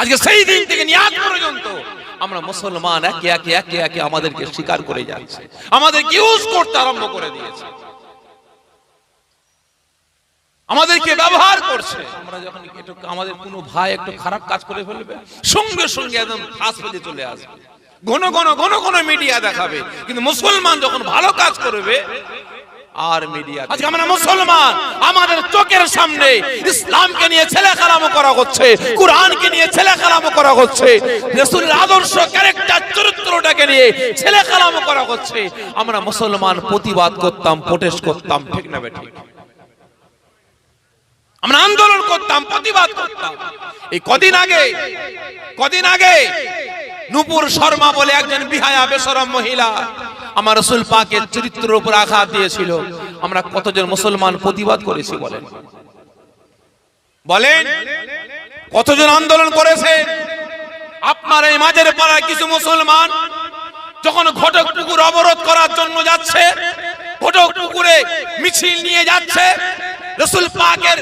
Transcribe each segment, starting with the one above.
আজকে সেই দিন থেকে নিয়ে আজ পর্যন্ত আমরা মুসলমান একে একে একে একে আমাদেরকে স্বীকার করে যাচ্ছে। আমাদেরকে ইউজ করতে আরম্ভ করে দিয়েছে। আমাদেরকে ব্যবহার করছে। আমরা যখন একটু আমাদের কোনো ভাই একটু খারাপ কাজ করে ফেলবে, সঙ্গে সঙ্গে একদম ফাঁস পেতে চলে আসবে। ঘন ঘন ঘন ঘন মিডিয়া দেখাবে। কিন্তু মুসলমান যখন ভালো কাজ করবে আর মিডিয়া আজকে আমরা মুসলমান, আমাদের চোখের সামনে ইসলামকে নিয়ে ছেলে খালামো করা হচ্ছে, কোরআনকে নিয়ে ছেলে খালামো করা হচ্ছে আদর্শ ক্যারেক্টার চরিত্রটাকে নিয়ে ছেলে করা হচ্ছে। আমরা মুসলমান প্রতিবাদ করতাম করতাম, ঠিক না আমরা আন্দোলন করতাম, প্রতিবাদ করতাম। এই কদিন আগে কদিন আগে নুপুর শর্মা বলে একজন বিহায়া বেসরম মহিলা আমার রসুল পাকের চরিত্রের উপর আঘাত দিয়েছিল। আমরা কতজন মুসলমান প্রতিবাদ করেছি বলেন। বলেন, কতজন আন্দোলন করেছে? আপনার এই মাঝের পাড়ায় কিছু মুসলমান যখন ঘটক পুকুর অবরোধ করার জন্য যাচ্ছে, ঘটক পুকুরে মিছিল নিয়ে যাচ্ছে রসুল পাকের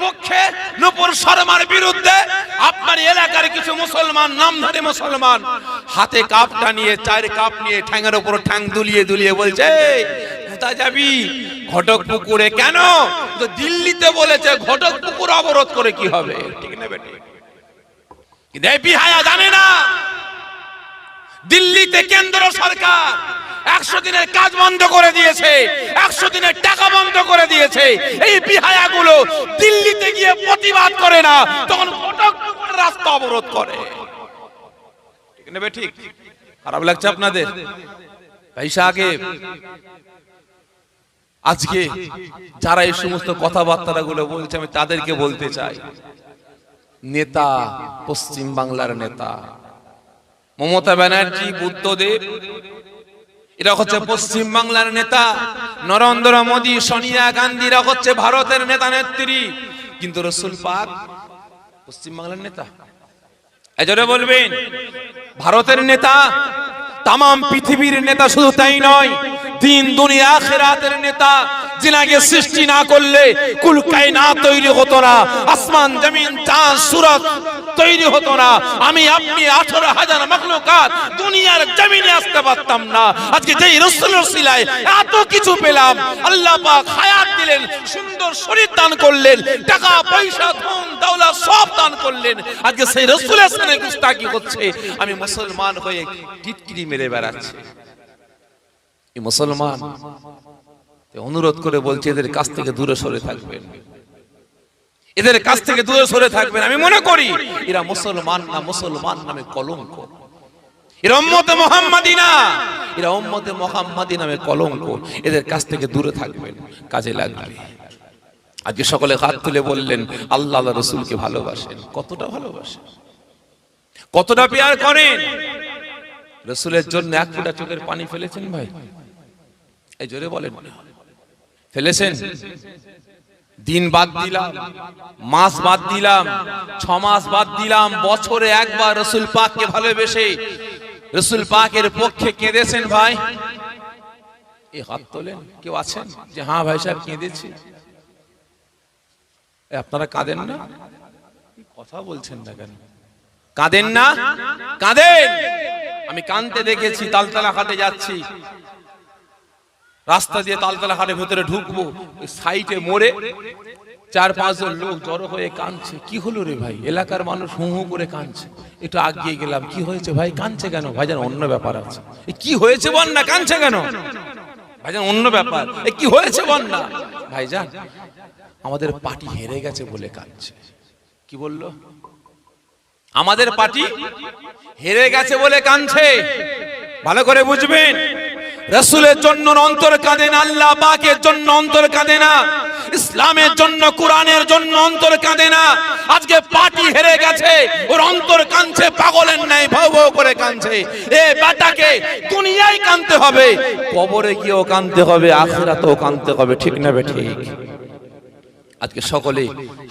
পক্ষে নূপুর শর্মার বিরুদ্ধে আপনার এলাকার কিছু মুসলমান নামধারী মুসলমান হাতে কাপটা নিয়ে চার কাপ নিয়ে ঠ্যাঙের উপর ঠ্যাং দুলিয়ে দুলিয়ে বলছে "এই, কোথায় যাবি? ঘটক পুকুরে কেন? তো দিল্লিতে বলেছে ঘটক পুকুর অবরোধ করে কি হবে? ঠিক না। বেটি বিহায়া জানে না। দিল্লিতে কেন্দ্র সরকার একশো দিনের কাজ বন্ধ করে দিয়েছে, একশো দিনের টাকা বন্ধ করে দিয়েছে। এই বিহায়া গুলো দিল্লিতে গিয়ে প্রতিবাদ করে না, তখন রাস্তা অবরোধ করে। নেবে ঠিক? খারাপ লাগছে আপনাদের? আগে আজকে যারা এই সমস্ত কথাবার্তা গুলো বলছে, আমি তাদেরকে বলতে চাই। নেতা পশ্চিম বাংলার নেতা মমতা ব্যানার্জি, বুদ্ধদেব, এরা হচ্ছে পশ্চিম বাংলার নেতা। নরেন্দ্র মোদী, সোনিয়া গান্ধী, এরা হচ্ছে ভারতের নেতা নেত্রী। কিন্তু রসুল পাক পশ্চিম বাংলার নেতা। এজরে বলবেন, ভারতের নেতা তাম পৃথিবীর নেতা শুধু তাই নয়, দিন দুনিয়া আখেরাতের নেতা, যিনাকে সৃষ্টি না করলে কুল কায়না তৈরি হতো না, আসমান, জমিন, চাঁদ সুরত তৈরি হতো না। আমি আপনি আঠারো হাজার মখলুকাত দুনিয়ার জমিনে আসতে পারতাম না। আজকে যেই রসুলের সিলায় এত কিছু পেলাম, আল্লাহ পাক হায়াত দিলেন, সুন্দর শরীর দান করলেন, টাকা পয়সা, ধন সব দান করলেন। আজকে সেই রসুলের সামনে গুস্তাকি হচ্ছে। আমি মুসলমান হয়ে মেরে বেড়াচ্ছি। মুসলমান অনুরোধ করে বলছি, এদের কাছ থেকে দূরে সরে থাকবেন। এদের কাছ থেকে দূরে সরে থাকবেন, আমি মনে করি, এরা মুসলমান না মুসলমান নামে কলঙ্ক। এরা উম্মতে মোহাম্মদী না এরা উম্মতে মোহাম্মদী নামে কলঙ্ক। এদের কাছ থেকে দূরে থাকবেন, কাজে লাগবে। আজকে সকলে হাত তুলে বললেন, আল্লাহ রসুলকে ভালোবাসেন। কতটা ভালোবাসেন? কতটা পেয়ার করেন? রসুলের জন্য এক ফোঁটা চোখের পানি ফেলেছেন ভাই? এই জোরে বলেন। ফেলেছেন? দিন বাদ দিলাম, মাস বাদ দিলাম, ছ মাস বাদ দিলাম, বছরে একবার রসুল পাককে ভালোবেসে রসুল পাকের পক্ষে কেঁদেছেন ভাই? এ হাত তোলেন, কেউ আছেন? যে হ্যাঁ ভাই সাহেব, কেঁদেছি। আপনারা কাঁদেন না? কথা বলছেন না কেন? কাঁদেন না? কাঁদেন! আমি কানতে দেখেছি, তালতলা হাটে যাচ্ছি। রাস্তা দিয়ে তালতলা হাটের ভেতরে ঢুকবো সাইডে মোড়ে। চার পাঁচজন লোক জড়ো হয়ে কাঁদছে। কি হলো রে ভাই? এলাকার মানুষ হু হু করে কাঁদছে। একটু আগিয়ে গেলাম। কি হয়েছে ভাই? কাঁদছে কেন? ভাই ভাইজান, অন্য ব্যাপার আছে। কি হয়েছে বল না কাঁদছে কেন? ভাই ভাইজান, অন্য ব্যাপার। কি হয়েছে বল না ভাইজান আমাদের পার্টি হেরে গেছে বলে কাঁদছে। কি বলল? আমাদের পার্টি হেরে গেছে বলে কাঁদছে। ভালো করে বুঝবেন। রসুলের জন্য অন্তর কাঁদে না আল্লাহ পাকের জন্য অন্তর কাঁদে না ইসলামের জন্য কোরআনের জন্য অন্তর কাঁদে না। আজকে পার্টি হেরে গেছে ওর অন্তর কাঁদছে পাগলের নাই ভাউ ভাউ করে কাঁদছে। এ বেটাকে দুনিয়ায় কাঁদতে হবে কবরে গিয়েও কাঁদতে হবে আখিরাতেও কাঁদতে হবে ঠিক না বে ঠিক? আজকে সকলে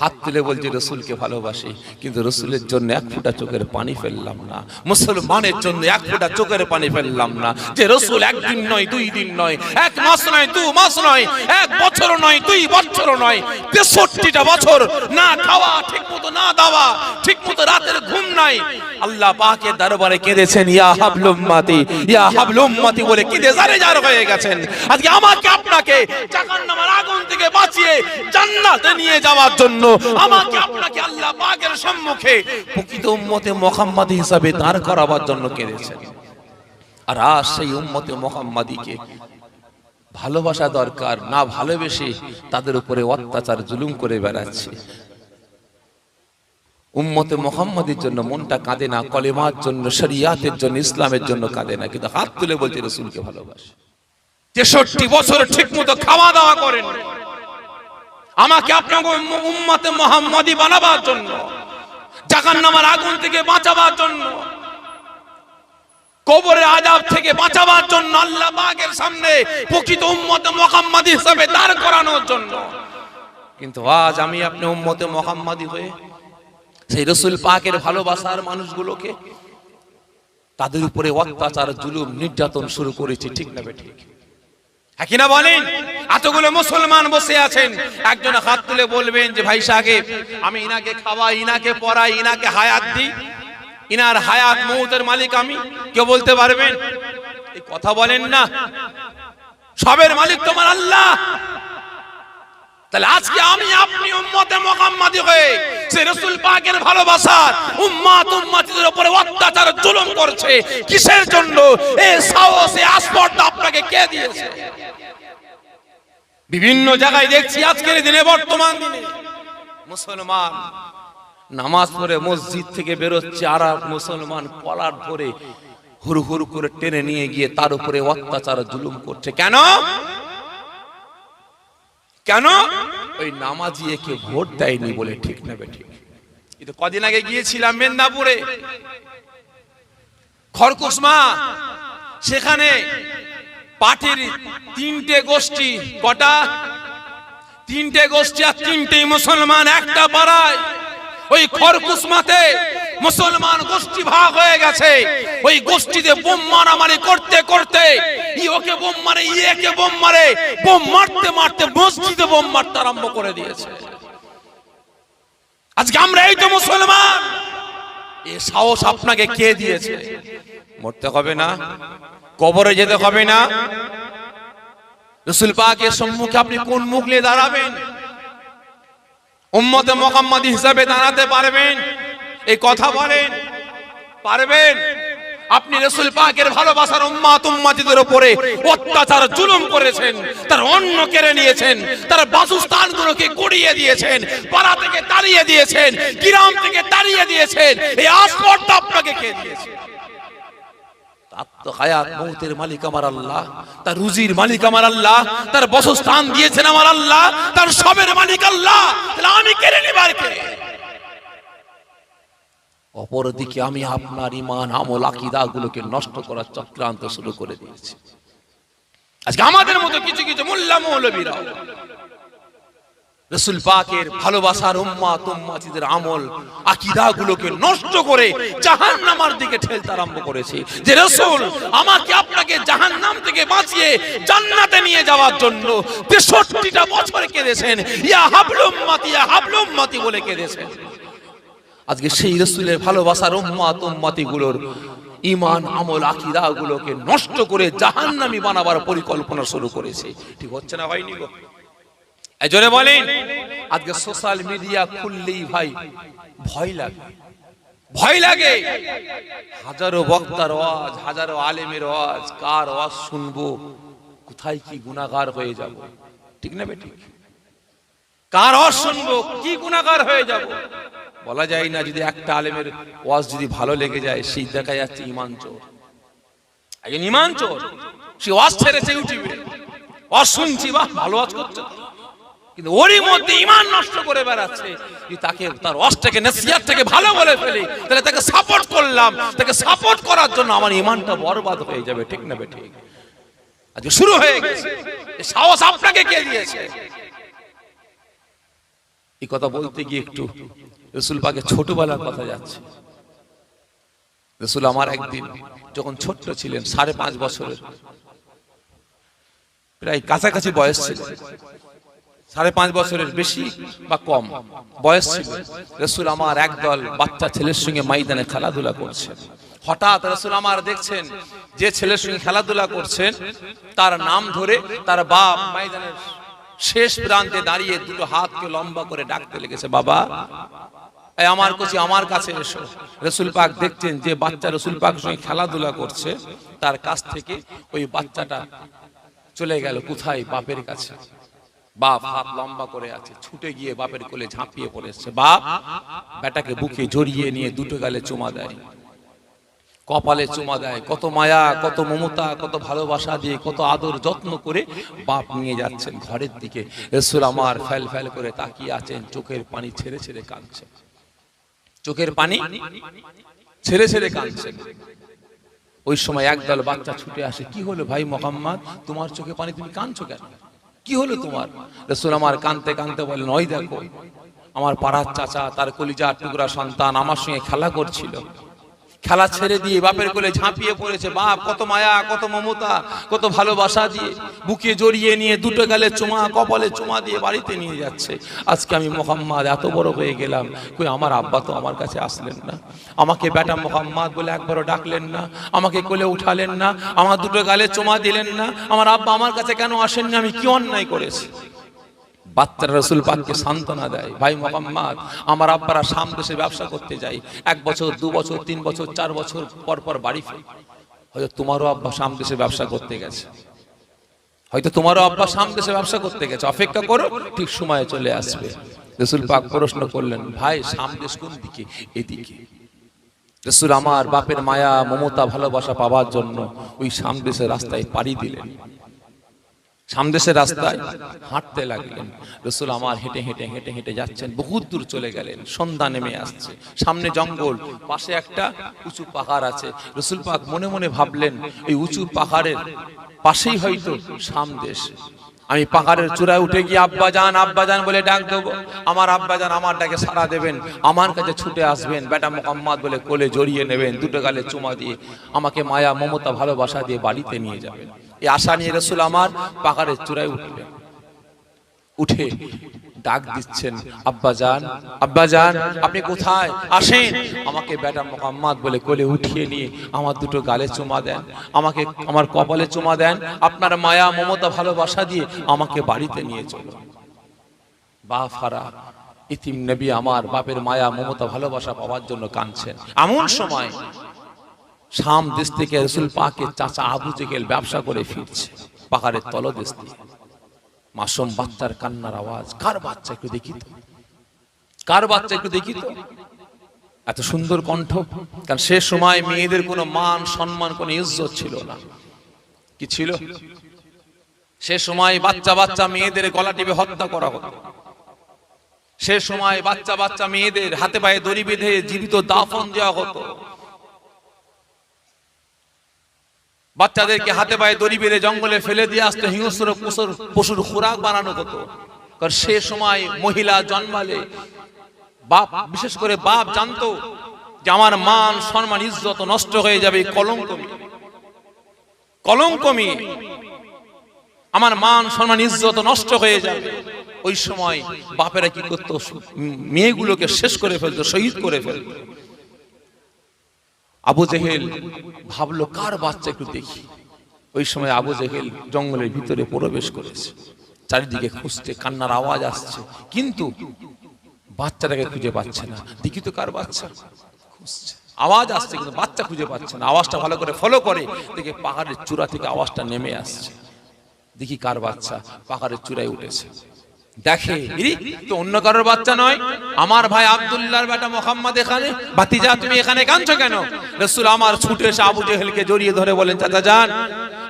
হাত তুলে বলছে, রসুলকে ভালোবাসি, কিন্তু রসুলের জন্য এক ফোঁটা চোখের পানি ফেললাম না। মুসলমানের জন্য এক ফোঁটা চোখের পানি ফেললাম না। যে রসুল একদিন নয়, দুই দিন নয়, এক মাস নয়, দু মাস নয়, এক বছর নয়, দুই বছর নয়, তেষট্টিটা বছর না খাওয়া ঠিক মতো, না দাওয়া ঠিক মতো রাতের ঘুম নাই। আল্লাহ পাকের দরবারে কেঁদেছেন, ইয়া হাবলুম্মাতি ইয়া হাবলুম্মাতি বলে কেঁদে জারে জার হয়ে গেছেন। আজকে আমাকে আপনাকে জাহান্নামের আগুন থেকে বাঁচিয়ে জান্নাতে নিয়ে যাওয়ার জন্য। আমাকে আপনাকে আল্লাহ পাকের সম্মুখে প্রকৃত উম্মতে মুহাম্মাদি হিসাবে দাঁড় করাবার জন্য কেঁদেছেন। আর আজ সেই উম্মতে মোহাম্মদীকে ভালোবাসা দরকার, না ভালোবেসে তাদের উপরে অত্যাচার, জুলুম করে বেড়াচ্ছে। উম্মতে মোহাম্মদের জন্য মনটা কাঁদে না, কলেমার জন্য, শরিয়াতের জন্য, ইসলামের জন্য কাঁদে না, কিন্তু হাত তুলে বলছে রসুলকে ভালোবাসে। তেষট্টি বছর ঠিক মতো খাওয়া দাওয়া করেন। আমাকে আপনাকে উম্মতে মোহাম্মদী বানাবার জন্য, জাহান্নামের আগুন থেকে বাঁচাবার জন্য, কবরের আজাব থেকে বাঁচাবার জন্য আল্লাহ পাকের সামনে প্রকৃত উম্মতে মোহাম্মদী হিসেবে দাঁড় করানোর জন্য। কিন্তু আজ আমি আপনি উম্মতে মোহাম্মদী হয়ে সেই রসুল পাকের ভালোবাসার মানুষগুলোকে তাদের উপরে অত্যাচার, জুলুম, নির্যাতন শুরু করেছে, ঠিক না ঠিক? হ্যাঁ কিনা বলেন? এতগুলো মুসলমান বসে আছেন। একজন হাত তুলে বলবেন যে, ভাই সাহেব, আমি ইনাকে খাওয়াই, ইনাকে পড়াই, ইনাকে হায়াত দিই। ইনার হায়াত মৌতের মালিক আমি। কেউ বলতে পারবেন? এই কথা বলেন না। সবের মালিক তোমার আল্লাহ। তাহলে আজকে আমি আপনি উম্মতে মুহাম্মাদি হয়ে সে রাসূল পাকের ভালোবাসার উম্মাত উম্মাতিদের উপরে অত্যাচার, জুলুম করছে। কিসের জন্য? এই সাহস আসপর্দা আপনাকে কে দিয়েছে? বিভিন্ন জায়গায় দেখছি আজকের দিনে, বর্তমান দিনে। মুসলমান নামাজ পড়ে মসজিদ থেকে বেরোচ্ছে, আর মুসলমান কলার ধরে হুরু হুরু করে টেনে নিয়ে গিয়ে তার উপরে অত্যাচার, জুলুম করছে। কেন? কেন? ওই নামাজি একে ভোট দেয়নি বলে ঠিক নেবে ঠিক। কিন্তু কদিন আগে গিয়েছিলাম মেদিনীপুরে। খরকুসমা সেখানে পার্টির তিনটে গোষ্ঠী, কটা? তিনটে গোষ্ঠী আর তিনটে মুসলমান, একটা পাড়ায়। ওই খরকুসমাতে মুসলমান গোষ্ঠী ভাগ হয়ে গেছে। ওই গোষ্ঠীতে বোম মারামারি করতে করতে ই ওকে বোম মারে ই একে বোম মারে, বোম মারতে মারতে মসজিদে বোম মারতে আরম্ভ করে দিয়েছে। আজকে আমরা এই তো মুসলমান। এ সাহস আপনাকে কে দিয়েছে? মরতে হবে না? কবরে যেতে হবে না। সম্মুখে আপনি কোন মুখ নিয়ে দাঁড়াবেন? উম্মতে মোহাম্মদ হিসাবে দাঁড়াতে পারবেন? এই কথা বলেন। পারবেন? আপনি রসুল পাকের ভালোবাসার উম্মাত উম্মাতিদের উপরে অত্যাচার, জুলুম করেছেন, তার অন্ন কেড়ে নিয়েছেন, তার বাসস্থানগুলোকে গড়িয়ে দিয়েছেন, পাড়া থেকে তাড়িয়ে দিয়েছেন, গ্রাম থেকে তাড়িয়ে দিয়েছেন, এই আসপর্দা আপনাকে কে দিয়েছে? তার তো হায়াত মৌতের মালিক আমার আল্লাহ, তার রুজির মালিক আমার আল্লাহ, তার বসস্থান দিয়েছেন আমার আল্লাহ, তার সবের মালিক আল্লাহ। আমি কেড়ে নিবার অপরদিকে আমি আপনার ইমান আমল আকিদা গুলোকে নষ্ট করার চক্রান্ত শুরু করে দিয়েছি। আজকে আমাদের মতো কিছু কিছু মোল্লা মৌলবীরা রসুল পাকের ভালোবাসার উম্মাত উম্মাতিদের আমল আকিদা গুলোকে নষ্ট করে জাহান্নামার দিকে ঠেলতে আরম্ভ করেছে। যে রসুল আমাকে আপনাকে জাহান্নাম থেকে বাঁচিয়ে জান্নাতে নিয়ে যাওয়ার জন্য তেষট্টিটা বছর কেঁদেছেন। ইয়া হাবলুম্মাতি ইয়া হাবলুম্মাতি বলে কেঁদেছেন। আজকে সেই রসুলের ভালোবাসার উম্মাত উম্মাতি গুলোর ইমান আমল আকিদা গুলোকে নষ্ট করে জাহান্নামি বানাবার পরিকল্পনা শুরু করেছে। ঠিক হচ্ছে না হয়নি গো? জোরে বলেন। আজকে সোশ্যাল মিডিয়া খুললেই ভাই ভয় লাগে। ভয় লাগে। হাজারো বক্তার ওয়াজ হাজারো আলেমের ওয়াজ কার ওয়াজ শুনব কোথায় কি গুনাহগার হয়ে যাব? ঠিক না বেটি কার ওয়াজ শুনব কি গুনাহগার হয়ে যাব? বলা যায় না যদি একটা আলেমের ওয়াজ যদি ভালো লেগে যায় সেই দেখা যাচ্ছে ইমান চোর। একজন ইমান চোর সে ওয়াজ ছেড়েছে ইউটিউবে। ওয়াজ শুনছি বাহ ভালো ওয়াজ করছে। কিন্তু ওরই মধ্যে ইমান নষ্ট করে বেড়াচ্ছে। তাকে, তার অষ্টকে নসিহাত থেকে ভালো বলে ফেলি। তাহলে তাকে সাপোর্ট করলাম। তাকে সাপোর্ট করার জন্য আমার ইমানটা বরবাদ হয়ে যাবে, ঠিক না ঠিক? আজকে শুরু হয়ে গেছে। সাহস আপনাকে কে দিয়েছে? এই কথা বলতে গিয়ে একটু রসুল পাকে ছোটবেলার কথা যাচ্ছে। রসুল আমার একদিন যখন ছোট্ট ছিলেন, সাড়ে পাঁচ বছরের, প্রায় কাছাকাছি বয়স ছিল। সাড়ে পাঁচ বছরের বেশি বা কম বয়স ছিল। রসুল আমার একদল বাচ্চা ছেলের সঙ্গে ময়দানে খেলাধুলা করছে। হঠাৎ রসুল আমার দেখছেন যে ছেলের সঙ্গে খেলাধুলা করছেন, তার নাম ধরে তার বাপ ময়দানের শেষ প্রান্তে দাঁড়িয়ে দুটো হাতকে লম্বা করে ডাকতে লেগেছে, বাবা আমার কাছে আমার কাছে এসো। রসুল পাক দেখছেন যে বাচ্চা রসুল পাক সঙ্গে খেলাধুলা করছে, তার কাছ থেকে ওই বাচ্চাটা চলে গেল কোথায়? বাপের কাছে। বাপ হাত লম্বা করে আছে, ছুটে গিয়ে বাপের কোলে ঝাঁপিয়ে পড়েছে বাপ বেটাকে বুকে জড়িয়ে নিয়ে দুটো গালে চুমা দেয়। কপালে চুমা দেয়, কত মায়া, কত মমতা, কত ভালোবাসা দিয়ে কত আদর যত্ন করে বাপ নিয়ে যাচ্ছেন ঘরের দিকে। রসুল আমার ফেল ফেল করে তাকিয়ে আছেন, চোখের পানি ছেড়ে ছেড়ে কাঁদছে। চোখের পানি ছেড়ে ছেড়ে কাঁদছে। ওই সময় একদল বাচ্চা ছুটে আসে, কি হলো ভাই মোহাম্মদ? তোমার চোখে পানি? তুমি কাঁদছো কেন? কি হলো তোমার? রসুল আমার কানতে কানতে বলেন ওই দেখো, আমার পাড়ার চাচা, তার কলিজার টুকরা সন্তান আমার সঙ্গে খেলা করছিল। খেলা ছেড়ে দিয়ে বাপের কোলে ঝাঁপিয়ে পড়েছে। বাপ কত মায়া কত মমতা কত ভালোবাসা দিয়ে বুকে জড়িয়ে নিয়ে দুটো গালে চুমা কপালে চুমা দিয়ে বাড়িতে নিয়ে যাচ্ছে। আজকে আমি মোহাম্মদ এত বড় হয়ে গেলাম কই আমার আব্বা তো আমার কাছে আসলেন না। আমাকে বেটা মোহাম্মদ বলে একবারও ডাকলেন না। আমাকে কোলে উঠালেন না। আমার দুটো গালে চুমা দিলেন না। আমার আব্বা আমার কাছে কেন আসেননি আমি কি অন্যায় করেছি? বাচ্চারা রসুল পাককে সান্ত্বনা দেয়, ভাই মোহাম্মদ, আমার আব্বারা সাম দেশে ব্যবসা করতে যাই এক বছর, দু বছর, তিন বছর, চার বছর, পর পর বাড়ি ফেরে। হয়তো তোমারও আব্বা সাম দেশে ব্যবসা করতে গেছে। হয়তো তোমারও আব্বা সাম দেশে ব্যবসা করতে গেছে। অপেক্ষা করো, ঠিক সময়ে চলে আসবে। রসুল পাক প্রশ্ন করলেন, ভাই সাম দেশ কোন দিকে? এদিকে। রসুল আমার বাপের মায়া, মমতা, ভালোবাসা পাওয়ার জন্য ওই সাম দেশের রাস্তায় পাড়ি দিলেন। সামদেশের রাস্তায় হাঁটতে লাগলেন। রসুল আমার হেঁটে হেঁটে হেঁটে হেঁটে যাচ্ছেন, বহুত দূর চলে গেলেন, সন্ধ্যা নেমে আসছে। সামনে জঙ্গল, পাশে একটা উঁচু পাহাড় আছে। রসুল পাক মনে মনে ভাবলেন, এই উঁচু পাহাড়ের পাশেই হয়তো সামদেশ। আমি পাহাড়ের চূড়ায় উঠে গিয়ে আব্বা যান আব্বা যান বলে ডাক দেবো। আমার আব্বা যান আমার ডাকে সাড়া দেবেন, আমার কাছে ছুটে আসবেন, বেটা মোহাম্মদ বলে কোলে জড়িয়ে নেবেন, দুটো গালে চুমা দিয়ে আমাকে মায়া, মমতা, ভালোবাসা দিয়ে বাড়িতে নিয়ে যাবেন। এই আশা নিয়ে রসুল আমার পাহাড়ের চূড়ায় উঠলেন। উঠে ডাক দিচ্ছেন, আব্বা যান আব্বা যান, আপনি কোথায়? আসেন। আমাকে বেটা মোহাম্মদ বলে কোলে উঠিয়ে নিয়ে আমার দুটো গালে চুমা দেন, আমাকে আমার কপালে চুমা দেন, আপনার মায়া, মমতা, ভালোবাসা দিয়ে আমাকে বাড়িতে নিয়ে চলো। বা ফারা, ইতিম নবী আমার বাপের মায়া, মমতা, ভালোবাসা পাওয়ার জন্য কাঁদছেন। এমন সময় শাম দেশ থেকে রসুল পাকে চাচা আবু জেগেল ব্যবসা করে ফিরছে, পাহাড়ের তলদেশ দিয়ে। মাসুম বাচ্চার কান্নার আওয়াজ। কার বাচ্চা একটু দেখি তো? কার বাচ্চা একটু দেখি তো? এত সুন্দর কণ্ঠ। কারণ সে সময় মেয়েদের কোনো মান, সম্মান, কোনো ইজ্জত ছিল না। কি ছিল? সে সময় বাচ্চা বাচ্চা মেয়েদের গলা টিপে হত্যা করা হতো। সে সময় বাচ্চা বাচ্চা মেয়েদের হাতে পায়ে দড়ি বেঁধে জীবিত দাফন দেওয়া হতো। বাচ্চাদেরকে হাতে পায়ে দড়ি বেঁধে জঙ্গলে ফেলে দিয়ে আসতো হিংস্র পশুর পশুর খোরাক বানানো হতো। কারণ সে সময় মহিলা জন্মালে বাপ, বিশেষ করে বাপ জানতো যে আমার মান, সম্মান, ইজ্জত নষ্ট হয়ে যাবে এই কলঙ্ক নিয়ে। কলঙ্ক আমার মান, সম্মান, ইজ্জত নষ্ট হয়ে যাবে। ওই সময় বাপেরা কি করতো? মেয়েগুলোকে শেষ করে ফেলতো, শহীদ করে ফেলতো। আবু জেহেল ভাবলো, কার বাচ্চা একটু দেখি? ওই সময় আবু জেহেল জঙ্গলের ভিতরে প্রবেশ করেছে। চারিদিকে খুঁজছে, কান্নার আওয়াজ আসছে। কিন্তু বাচ্চাটাকে খুঁজে পাচ্ছে না। দেখি তো কার বাচ্চা। খুঁজছে। আওয়াজ আসছে, কিন্তু বাচ্চা খুঁজে পাচ্ছে না। আওয়াজটা ভালো করে ফলো করে, দেখে পাহাড়ের চূড়া থেকে আওয়াজটা নেমে আসছে। দেখি কার বাচ্চা পাহাড়ের চূড়ায় উঠেছে। দেখে। তো অন্য কারোর বাচ্চা নয়। আমার ভাই আব্দুল্লাহর বেটা মোহাম্মদ এখানে। ভাতিজা তুমি এখানে কাঁদছো কেন? রসুল আমার ছুটে এসে আবু জেহেলকে জড়িয়ে ধরে বলেন চাচা যান।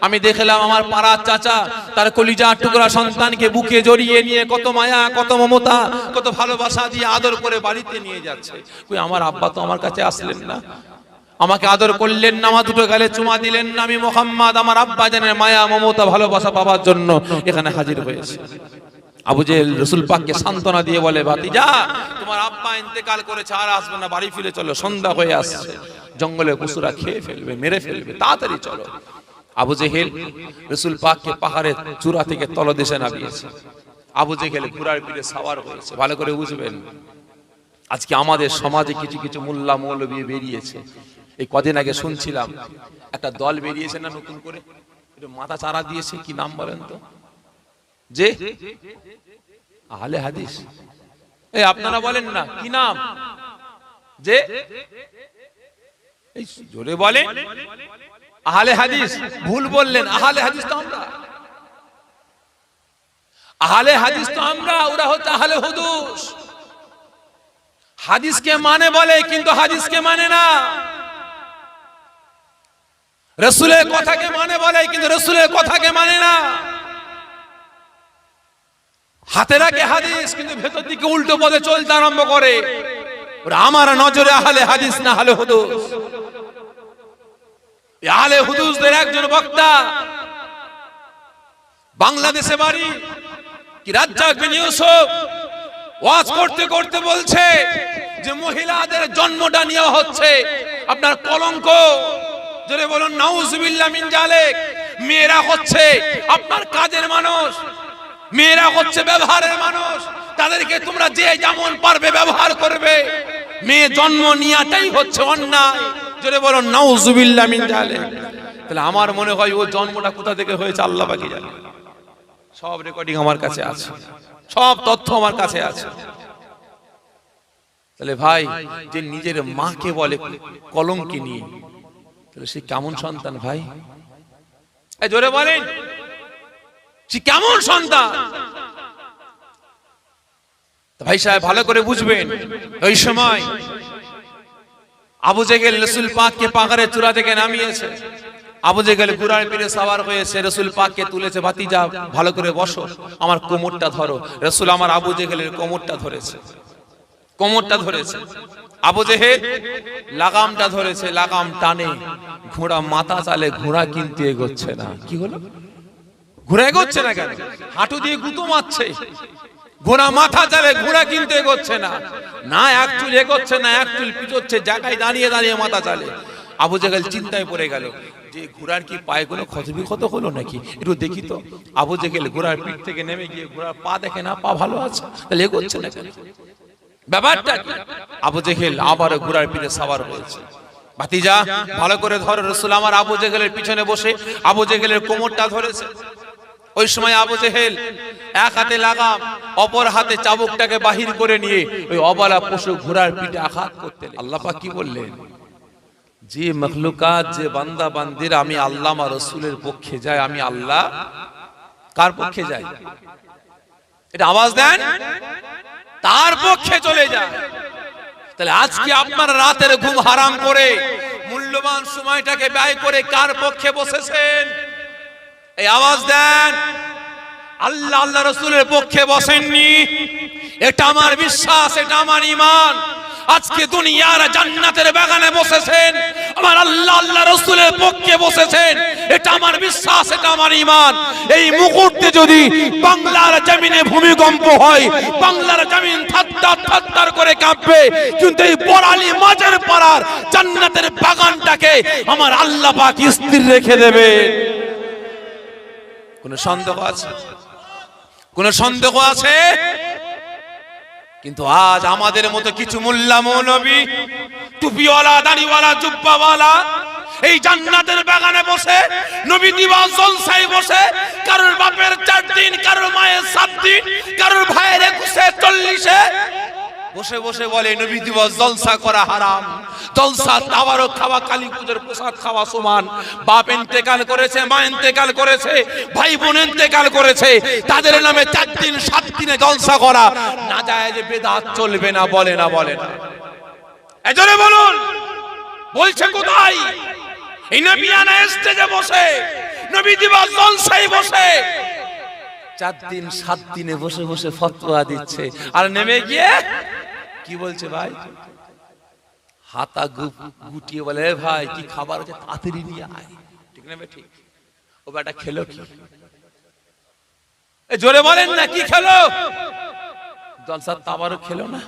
আমি দেখলাম আমার পাড়ার চাচা তার কলিজা টুকরা সন্তানকে বুকে জড়িয়ে নিয়ে কত মায়া কত মমতা কত ভালোবাসা দিয়ে আদর করে বাড়িতে নিয়ে যাচ্ছে। কই আমার আব্বা তো আমার কাছে আসলেন না। আমাকে আদর করলেন না আমার দুটো গালে চুমা দিলেন না। আমি মোহাম্মদ আমার আব্বা জানের মায়া মমতা ভালোবাসা পাওয়ার জন্য এখানে হাজির হয়েছে। আবু জেহেল রসুল পাককে সান্ত্বনা দিয়ে বলে ভাতিজা তোমার আব্বা ইন্তেকাল করেছে আর আসবে না বাড়ি ফিরে চলো সন্ধ্যা হয়ে আসছে। জঙ্গলে পশুরা খেয়ে ফেলবে মেরে ফেলবে তাড়াতাড়ি চলো। আবু জেহেল রসুল পাককে পাহাড়ের চূড়া থেকে তলদেশে নামিয়েছে। আবু জেহেল ঘোড়ার পিঠে সাওয়ার হয়েছে। ভালো করে বুঝবেন আজকে আমাদের সমাজে কিছু কিছু মোল্লা মৌলবী বেরিয়েছে। এই কদিন আগে শুনছিলাম একটা দল বেরিয়েছে না নতুন করে? মাথা চারা দিয়েছে কি নাম বলেন তো? যে আহলে হাদিস। এই আপনারা বলেন না কি নাম? যে এই জোরে বলে আহলে হাদিস ভুল বললেন আহলে হাদিস তো আমরা। আহলে হাদিস তো আমরা ওরা হচ্ছে আহলে হুদুস। হাদিসকে মানে বলে কিন্তু হাদিসকে মানে না। রসুলের কথাকে মানে বলে কিন্তু রসুলের কথাকে মানে না। হাতে রাখে হাদিস, কিন্তু ভেতর দিকে উল্টো পদে চলতে আরম্ভ করে। আমার নজরে আহলে হাদিস না আহলে হুদুস? আহলে হুদুসদের একজন বক্তা বাংলাদেশে বাড়ি, কি রাজ্জাক বিন ইউসুফ, ওয়াজ করতে করতে বলছে যে মহিলাদের জন্মটা নেওয়া হচ্ছে। আপনার কলঙ্ক যদি বলুন, নাউজুবিল্লাহ মিন জালেক, মেয়েরা হচ্ছে আপনার কাজের মানুষ। মেয়েরা হচ্ছে ব্যবহারের মানুষ। তাদেরকে তোমরা যে যেমন পারবে ব্যবহার করবে। মেয়ে জন্ম নিয়াটাই হচ্ছে অন্যায়। যদি বলো, নাউজুবিল্লাহ মিন জালেক তাহলে আমার মনে হয় ও জন্মটা কোথা থেকে হয়েছে আল্লাহ বাকি জানে। সব রেকর্ডিং আমার কাছে আছে। সব তথ্য আমার কাছে আছে। তাহলে ভাই, যে নিজের মাকে বলে কলঙ্কি নিয়ে তাহলে সে কেমন সন্তান ভাই? জোরে বলেন। সে কেমন সন্তান? ভাই সাহেব, ভালো করে বুঝবেন। ওই সময় আবু জেগেল রসুল পাককে পাহাড়ের চূড়া থেকে নামিয়েছে। আবু জেগেল ঘুরার পেরে সাওয়ার হয়েছে, রসুল পাককে তুলেছে, ভাতিজা, ভালো করে বসো, আমার কোমরটা ধরো। রসুল আমার আবু জেগেলের কোমরটা ধরেছে। কোমরটা ধরেছে। আবু জেহেল লাগামটা ধরেছে, লাগাম টানে, ঘোড়া মাথা চালে ঘোড়া কিন্তু এগোচ্ছে না। কি হলো? ঘোড়া এগোচ্ছে না কেন? হাঁটু দিয়ে গুতো মারছে। ঘোড়া মাথা চালে ঘোড়া কিন্তু এগোচ্ছে না। না এক চুল এগোচ্ছে, না এক চুল পিছোচ্ছে জায়গায় দাঁড়িয়ে দাঁড়িয়ে মাথা চালে। আবু জেগেল চিন্তায় পড়ে গেল, যে ঘোড়ার কি পায়ে কোনো ক্ষত বিক্ষত হলো নাকি? একটু দেখি তো। আবু জেগেল ঘোড়ার পিঠ থেকে নেমে গিয়ে ঘোড়ার পা দেখে, না, পা ভালো আছে। তাহলে এগোচ্ছে না কেন? ব্যাপারটা আবু জেহেল আবার ঘোড়ার পিঠে সাওয়ার হয়েছে ভাতিজা, ভালো করে ধরো রসুল আমার আবু জেহেলের পিছনে বসে। আবু জেহেলের কোমরটা ধরেছে। ওই সময় আবু জেহেল এক হাতে লাগাম, অপর হাতে চাবুকটাকে বাহির করে নিয়ে ওই অবলা পশু ঘোড়ার পিঠে আঘাত করতে আল্লাহ পাক কি বললেন? যে মখলুকাত, যে বান্দা, বান্দির, আমি আল্লাহ আমার রসুলের পক্ষে যাই, আমি আল্লাহ কার পক্ষে যাই? এটা আওয়াজ দেন? তার পক্ষে চলে যায় তাহলে আজকে আপনার রাতের ঘুম হারাম করে, মূল্যবান সময়টাকে ব্যয় করে কার পক্ষে বসেছেন? এই আওয়াজ দেন। আল্লাহ আল্লাহ রসুলের পক্ষে বসেননি। এটা আমার বিশ্বাস, এটা আমার ইমান আজকে দুনিয়ার জান্নাতের বাগানে বসেছেন। আমার আল্লাহ আল্লাহ রসুলের পক্ষে বসেছেন। এটা আমার বিশ্বাস, এটা আমার ইমান এই মুহূর্তে যদি বাংলার জমিনে ভূমিকম্প হয়, বাংলার জমিন থাত্তার থাত্তার করে কাঁপবে। কিন্তু এই পরালি মাঝের পাড়ার জান্নাতের বাগানটাকে আমার আল্লাহ পাক স্থির রেখে দেবে। কোনো সন্দেহ আছে? কোন সন্দেহ আছে? কিন্তু আজ আমাদের মতো কিছু মোল্লা মৌলবী টুপিওয়ালা, দাড়িওয়ালা, জুব্বাওয়ালা, এই জান্নাতের বাগানে বসে, নবী দিবস জলসায় বসে, কারোর বাপের চার দিন, কারোর মায়ের সাত দিন, কারোর ভাইয়ের একুশে, চল্লিশে বসে বসে বলে নবী দিবস জলসা করা হারাম। জলসা আবারও খাওয়া কালী পুজোর প্রসাদ খাওয়া সমান। বাপ ইন্তেকাল করেছে, মা ইন্তেকাল করেছে ভাই বোন ইন্তেকাল করেছে। তাদের নামে চার দিন, সাত দিনে জলসা করা। না যায় যে বেদাত চলবে না, বলে না বলে না। এজনে বলুন, বলছে কোথায়? এই নবিয়ানা স্টেজে বসে। নবী দিবস জলসায় বসে। চার দিন, সাত দিনে বসে বসে ফতোয়া দিচ্ছে। আর নেমে গিয়ে কি বলছে ভাই? হাতা গুটিয়ে বলে, "এ ভাই, কি খাবার হচ্ছে? তাড়াতাড়ি নিয়ে আয়। ঠিক না ঠিক। ও বেটা খেলো কি? জোরে বলেন না, কি খেলো? জলসার তাবারও খেলো না।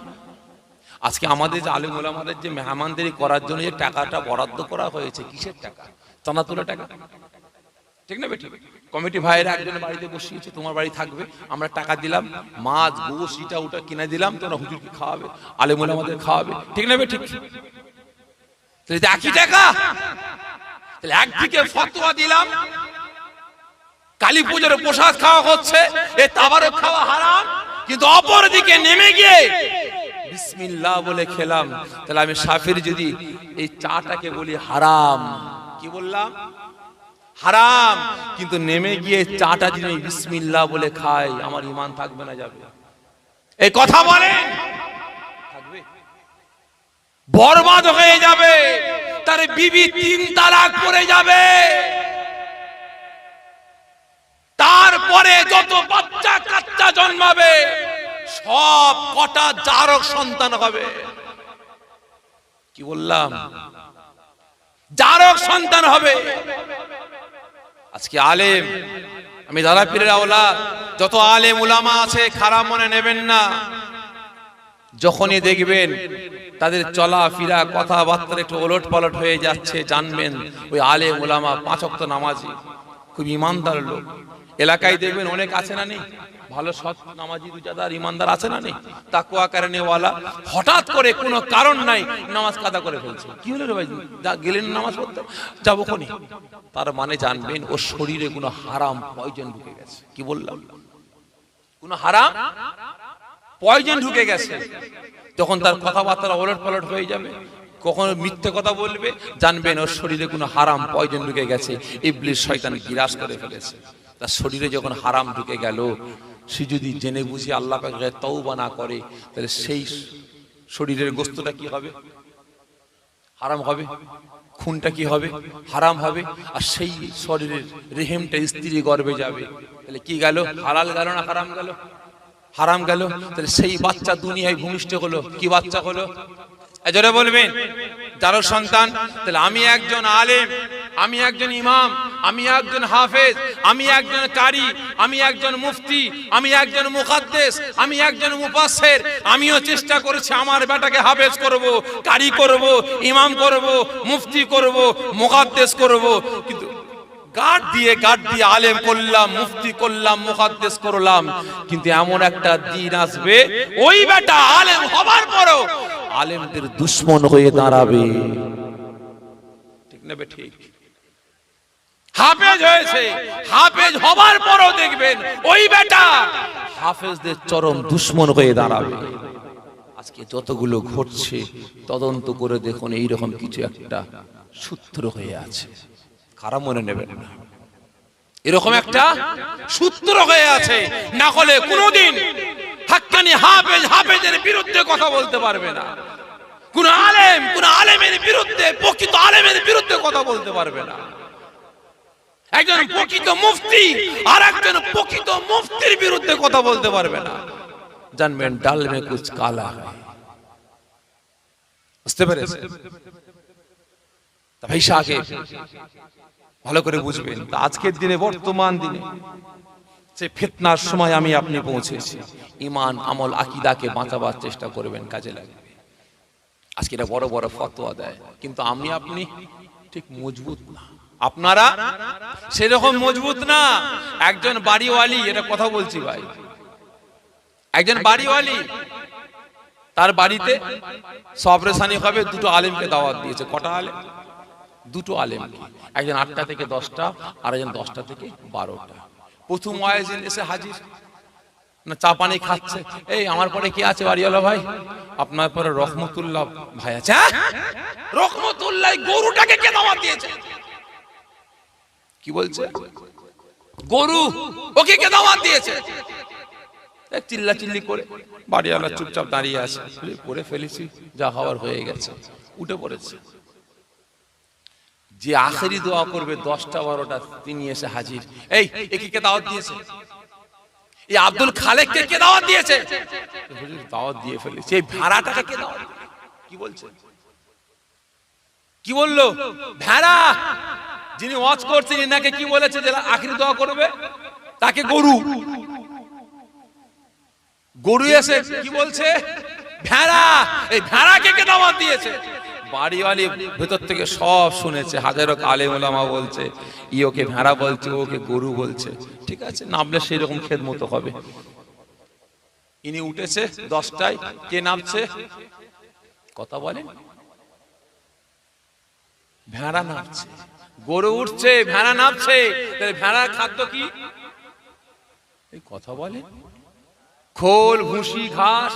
আজকে আমাদের যে আলম ওলামাদের যে মেহমানদারি করার জন্য যে টাকাটা বরাদ্দ করা হয়েছে, কিসের টাকা? তোলা টাকা। ঠিক না বেটি কমিটি ভাইয়েরা একজন বাড়িতে বসিয়েছে, তোমার বাড়ি থাকবে, আমরা টাকা দিলাম, মাছ গোস ইটা ওটা কিনে দিলাম তোমরা হুজুরকে খাওয়াবে, আলেমুল আমাদের খাওয়াবে। ঠিক না বেটি তাহলে এটা একই টাকা? তাহলে একদিকে ফতোয়া দিলাম, কালী পুজোর প্রসাদ খাওয়া হচ্ছে, এ তাবারও খাওয়া হারাম, কিন্তু অপর দিকে নেমে গিয়ে বিসমিল্লাহ বলে খেলাম। তাহলে আমি সাফির যদি এই চাটাকে বলি হারাম, কি বললাম? হারাম। কিন্তু নেমে গিয়ে চাটা যদি আমি বিসমিল্লাহ বলে খাই, আমার ইমান থাকবে না, যাবে। এই কথা থাকবে। বরবাদ হয়ে যাবে। তার বিবি তিন তালাক পড়ে যাবে। তারপরে যত বাচ্চা কাচ্চা জন্মাবে, সব কটা জারক সন্তান হবে। কি বললাম? জারক সন্তান হবে। আজকে আলেম, আমি দাদা পীরের আওলা যত আলেম উলামা আছে, খারাপ মনে নেবেন না। যখনই দেখবেন তাদের চলা ফিরা কথাবার্তা একটু ওলট পালট হয়ে যাচ্ছে, জানবেন ওই আলে ওলামা পাঁচ অক্ত নামাজি, খুব ইমানদার লোক। এলাকায় দেখবেন অনেক আছে না নেই? ভালো সৎ নামাজি দুজাদার ইমানদার আছে না নেই? তাকুয়া কারণেওয়ালা। হঠাৎ করে কোনো কারণ নাই, নামাজ কাদা করে ফেলছে। কি হলো রে ভাই? গেলেন নামাজ পড়তে? যাব খনি তার মানে জানবেন, ওর শরীরে কোনো হারাম পয়জন ঢুকে গেছে। কি বললাম? কোনো হারাম পয়জন ঢুকে গেছে। তখন তার কথাবার্তা ওলট পালট হয়ে যাবে, কখনো মিথ্যে কথা বলবে, জানবেন ওর শরীরে কোনো হারাম পয়জন ঢুকে গেছে। ইবলিশ শয়তান গিরাস করে ফেলেছে। তার শরীরে যখন হারাম ঢুকে গেল সে যদি জেনে বুঝে আল্লাহ পাকে তওবা না করে, তাহলে সেই শরীরের গোস্তটা কি হবে? হারাম হবে? খুনটা কি হবে? হারাম হবে? আর সেই শরীরের রেহেমটা স্ত্রী গর্বে যাবে। তাহলে কি গেল? হালাল গেল না হারাম গেল? হারাম গেল? তাহলে সেই বাচ্চা দুনিয়ায় ভূমিষ্ঠ হলো, কি বাচ্চা হলো? এজরে বলবেন, যারো সন্তান, তাহলে আমি একজন আলেম আমি একজন ইমাম, আমি একজন হাফেজ, আমি একজন কারি, আমি একজন মুফতি, আমি একজন মুকাদ্দেস আমি একজন মুফাসসির। আমিও চেষ্টা করেছি আমার বেটাকে হাফেজ করব, কারি করব, ইমাম করব, মুফতি করব মুকাদ্দেস করব। কিন্তু গার্ড দিয়ে গার্ড দিয়ে আলেম করলাম, মুফতি করলাম মুকাদ্দেস করলাম। কিন্তু এমন একটা দিন আসবে, ওই বেটা আলেম হবার পরও আলেমদের দুশ্মন হয়ে দাঁড়াবে। ঠিক না ঠিক? হাফেজ হয়েছে। হাফেজ হবার পরও দেখবেন ওই বেটা হাফেজদের চরম দুশ্মন হয়ে দাঁড়াবে। আজকে যতগুলো ঘটছে, তদন্ত করে দেখুন এইরকম কিছু একটা সূত্র হয়ে আছে। খারাপ মনে নেবেন না? এরকম একটা সূত্র হয়ে আছে, না হলে কোনোদিন হাক্কানি হাফেজ হাফেজের বিরুদ্ধে কথা বলতে পারবে না। কোন আলেম, কোন আলেমের বিরুদ্ধে, প্রকৃত আলেমের বিরুদ্ধে কথা বলতে পারবে না। একজন প্রকৃত মুফতি আর একজন প্রকৃত মুফতির বিরুদ্ধে কথা বলতে পারবে না। জানবেন, ডাল মে কুছ কালা হয় বুঝতে পেরেছে ভাই সাহেব ভালো করে বুঝবেন আজকের দিনে, বর্তমান দিনে সে ফিতনার সময় আমি আপনি পৌঁছেছি, ইমান, আমল, আকিদাকে বাঁচাবার চেষ্টা করবেন, কাজে লাগবে। আজকে এটা বড় বড় ফতোয়া দেয়, কিন্তু আমি আপনি ঠিক মজবুত না। আপনারা? সেরকম মজবুত না। একজন বাড়িওয়ালি, এটা কথা বলছি ভাই। একজন বাড়িওয়ালি, তার বাড়িতে সবরেশানি হবে, দুটো আলেমকে দাওয়াত দিয়েছে। কটা আলেম? দুটো আলেম। একজন আটটা থেকে দশটা, আর একজন দশটা থেকে বারোটা। প্রথম ওয়াইজিন এসে হাজির। না, চা পানি খাচ্ছে। এই, আমার পরে কি আছে বাড়িওয়ালা ভাই? আপনার পরে রহমতুল্লাহ ভাই আছে হ্যাঁ? রহমতুল্লাহ গরুটাকে কে দাওয়াত দিয়েছে? কি বলছে? গরু ওকে কে দাওয়াত দিয়েছে? চিল্লা চিল্লি করে বাড়িওয়ালা চুপচাপ দাঁড়িয়ে আছে। করে ফেলেছি, যা হওয়ার হয়ে গেছে। উঠে পড়েছে। যে আখেরি দোয়া করবে, দশটা বারোটা তিনি এসে হাজির। এই একে কে দাওয়াত দিয়েছে? এই আব্দুল খালেককে কে দাওয়াত দিয়েছে? হুজুর, দাওয়াত দিয়ে ফেলেছে। এই ভেড়াটাকে কে দাওয়াত কি বলছে? কি বলল? ভেড়া! যিনি ওয়াজ করছেন, ইনাকে কি বলেছে যে আখেরি দোয়া করবে? তাকে গরু। গরু এসে কি বলছে? ভেড়া! এই ভেড়াকে কে দাওয়াত দিয়েছে? বাড়িওয়ালি ভেতর থেকে সব শুনেছে, হাজারো আলেম ওলামা বলছে, ই ওকে ভেড়া বলছে ওকে গরু বলছে। ঠিক আছে, নামলে সেই রকম খেদ মতো হবে। ইনি উঠেছে দশটায়, কে নামছে? কথা বলেন। ভেড়া নামছে। গরু উঠছে, ভেড়া নামছে। ভেড়ার খাদ্য কি? কথা বলেন খোল, ভুসি, ঘাস।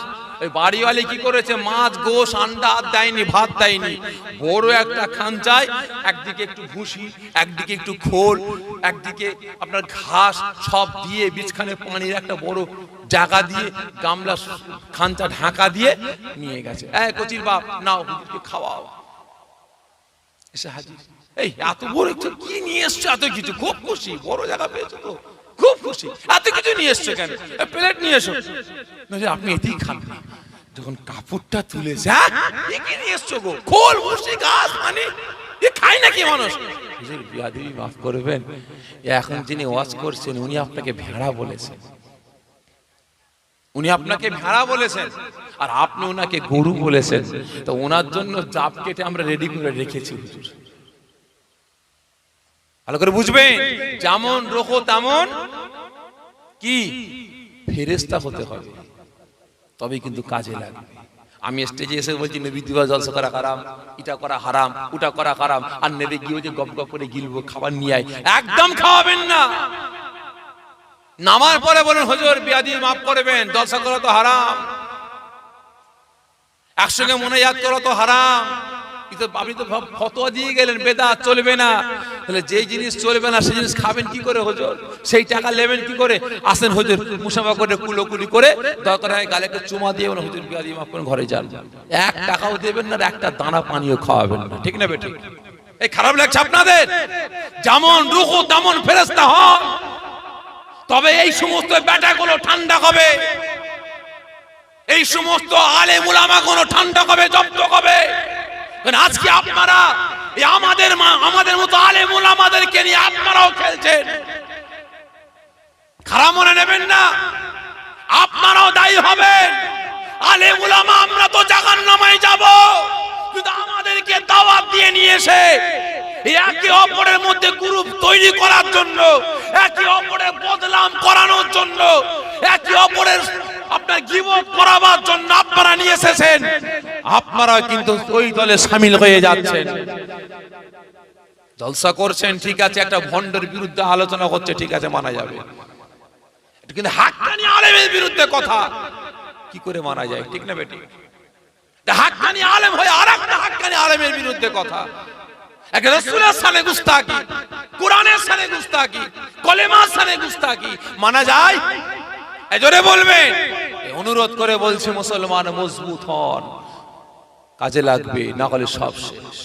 বাড়িওয়ালি কি করেছে? মাছ, গোশ, আন্ডা দেয়নি, ভাত দেয়নি। বড় একটা খাঞ্চায় একদিকে একটু ভুসি, একদিকে একটু খোল, একদিকে আপনার ঘাস সব দিয়ে বিছখানে পানির একটা বড় জায়গা দিয়ে গামলা খাঞ্চা ঢাকা দিয়ে নিয়ে গেছে। এই কচির বাপ, নাও খাওয়া এসে হাজির। এই, এত বড় একটা কি নিয়ে এসছো? এত কিছু? খুব খুশি, বড় জায়গা পেয়েছ তো। খুব খুশি। এত কিছু নিয়ে এসছো কেন? প্লেট নিয়ে এসো। আপনি এতেই খান যখন কাপড়টা তুলেছে হ্যাঁ এ কি নিয়ে এসছো গো? খোল বসি গাছ মানে এ খায় নাকি মানুষ? বিয়াদিবি মাফ করবেন। এখন যিনি ওয়াজ করছেন, উনি আপনাকে ভেড়া বলেছেন। উনি আপনাকে ভেড়া বলেছেন। আর আপনি ওনাকে গরু বলেছেন। তো ওনার জন্য জাপ কেটে আমরা রেডি করে রেখেছি, হুজুর। ভালো করে বুঝবেন? যেমন রোখো তেমন কি? ফেরেস্তা হতে হবে। তবে কিন্তু কাজে লাগবে। আমি স্টেজে এসে বলছি নবী দিবা জলসা করা হারাম এটা করা হারাম ওটা করা হারাম। আর নেবে গিয়ে যে গপ গপ করে গিলবো খাবার নিয়ে আয়। একদম খাওয়াবেন না। নামার পরে বলুন হুজুর বিয়াদি মাফ করবেন জলসা করা তো হারাম। একসঙ্গে মনে ইয়াদ করা তো হারাম। আপনি তো ফতোয়া দিয়ে গেলেন বেদা চলবে না। তাহলে যেই জিনিস চলবে না, সেই জিনিস খাবেন কি করে হুজুর? সেই টাকা নেবেন কি করে? আসেন হুজুর, মুসাফা করে কুলোকুলি করে দরকার হয় গালেকে চুমা দিয়ে বলে হুজুর বিয়া দিয়ে ঘরে যান। এক টাকাও দেবেন না একটা দানা পানিও খাওয়াবেন না। ঠিক না বেঠিক এই খারাপ লাগছে আপনাদের? যেমন রুহু, তেমন ফেরেস্তা হন। তবে এই সমস্ত ব্যাটাগুলো ঠান্ডা হবে এই সমস্ত আলে মুলামা কোনো ঠান্ডা হবে জব্দ হবে আজকে আপনারা আমাদের আমাদের মতো আলে মুলামাদেরকে নিয়ে আপনারাও খেলছেন। খারাপ মনে নেবেন না, আপনারাও দায়ী হবেন। আমরা তো জাগান নামায় যাব আমাদেরকে দাওয়াত দিয়ে নিয়ে এসে এই একে অপরের মধ্যে গ্রুপ তৈরি করার জন্য, একে অপরের বদলাম করানোর জন্য, একে অপরের আপনার গিবত করাবার জন্য আপনারা নিয়ে এসেছেন। আপনারা কিন্তু ওই দলে সামিল হয়ে যাচ্ছেন। জলসা করছেন, ঠিক আছে, একটা ভণ্ডের বিরুদ্ধে আলোচনা হচ্ছে, ঠিক আছে, মানা যাবে। কিন্তু হাক্কানি আলেমের বিরুদ্ধে কথা। কি করে মানা যায়, ঠিক না বেটি? হাক্কানি আলেম হয়ে আর একটা হাক্কানি আলেমের বিরুদ্ধে কথা। এক রসুলের সানে গুস্তাকি কোরআনের সানে গুস্তাকি কলেমার সানে গুস্তাকি মানা যায়? এজরে বলবেন। অনুরোধ করে বলছে মুসলমান মজবুত হন। কাজে লাগবে না হলে সব শেষ।